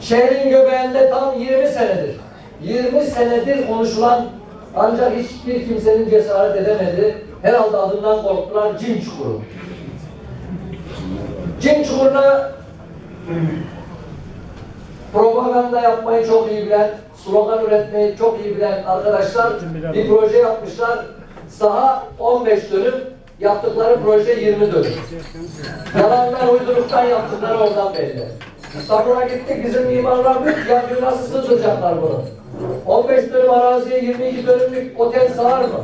Şehrin göbeğinde tam 20 senedir, 20 senedir konuşulan ancak hiçbir kimsenin cesaret edemedi. Herhalde adından korktular cin çukuru. Cin çukuruna propaganda yapmayı çok iyi bilen, slogan üretmeyi çok iyi bilen arkadaşlar bir proje yapmışlar. Saha 15 dönüm, yaptıkları proje 20 dönüm. Yalandan uyduruktan yaptıkları oradan belli. İstanbul'a gittik bizim mimarlar diyor ki ya nasıl sığdıracaklar bunu? 15 dönüm araziye 22 dönümlük otel sığar mı?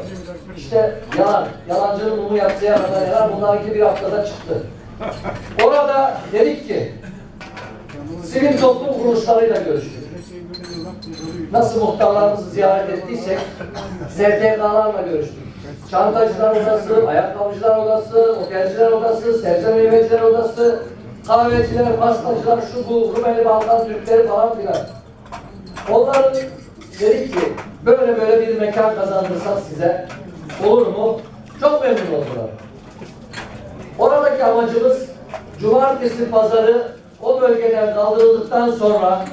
İşte yalan. Yalancının mumu yatsıya kadar yalan. Bunlarınki bir haftada çıktı. Orada dedik ki sivil toplum kuruluşlarıyla görüştük. Nasıl muhtarlarımızı ziyaret ettiysek STK'larla görüştük. Çantacılar odası, ayakkabıcılar odası, otelciler odası, sebze meyveciler odası, kahveciler, pastacılar, şu bu, Rumeli Balkan Türkleri falan filan. Onların dedik ki böyle böyle bir mekan kazandırsak size olur mu? Çok memnun oldular. Oradaki amacımız cumartesi pazarı o bölgeden kaldırıldıktan sonra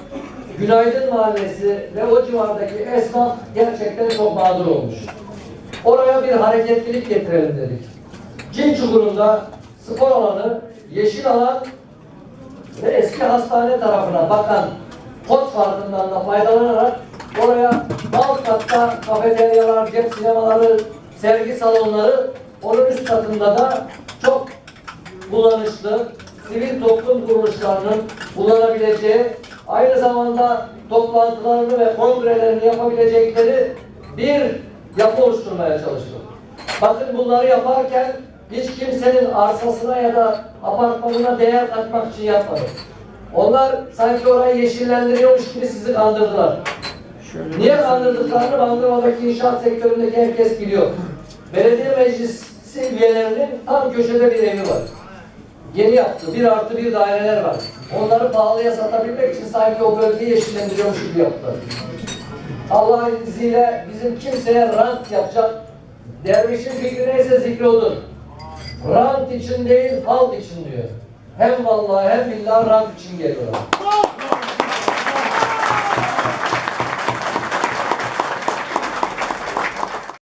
Günaydın Mahallesi ve o civardaki esnaf gerçekten çok mağdur olmuş. Oraya bir hareketlilik getirelim dedik. Cin Çukuru'nda spor alanı, yeşil alan eski hastane tarafına bakan pot farkından da faydalanarak oraya alt katta kafeteryalar, cep sinemaları, sergi salonları, onun üst katında da çok kullanışlı sivil toplum kuruluşlarının kullanabileceği, aynı zamanda toplantılarını ve kongrelerini yapabilecekleri bir yapı oluşturmaya çalıştık. Bakın bunları yaparken hiç kimsenin arsasına ya da apartmanına değer katmak için yapmadık. Onlar sanki orayı yeşillendiriyormuş gibi sizi kandırdılar. Niye kandırdıklarını Bandırma'daki inşaat sektöründeki herkes biliyor. Belediye meclisi üyelerinin tam köşede bir evi var. Yeni yaptı. Bir artı bir daireler var. Onları pahalıya satabilmek için sanki o bölgeyi yeşillendiriyormuş gibi yaptılar. Allah'ın izniyle bizim kimseye rant yapacak dervişin fikri neyse zikri odur. Rant için değil, halk için diyor. Hem vallahi hem billah Rab için geliyor.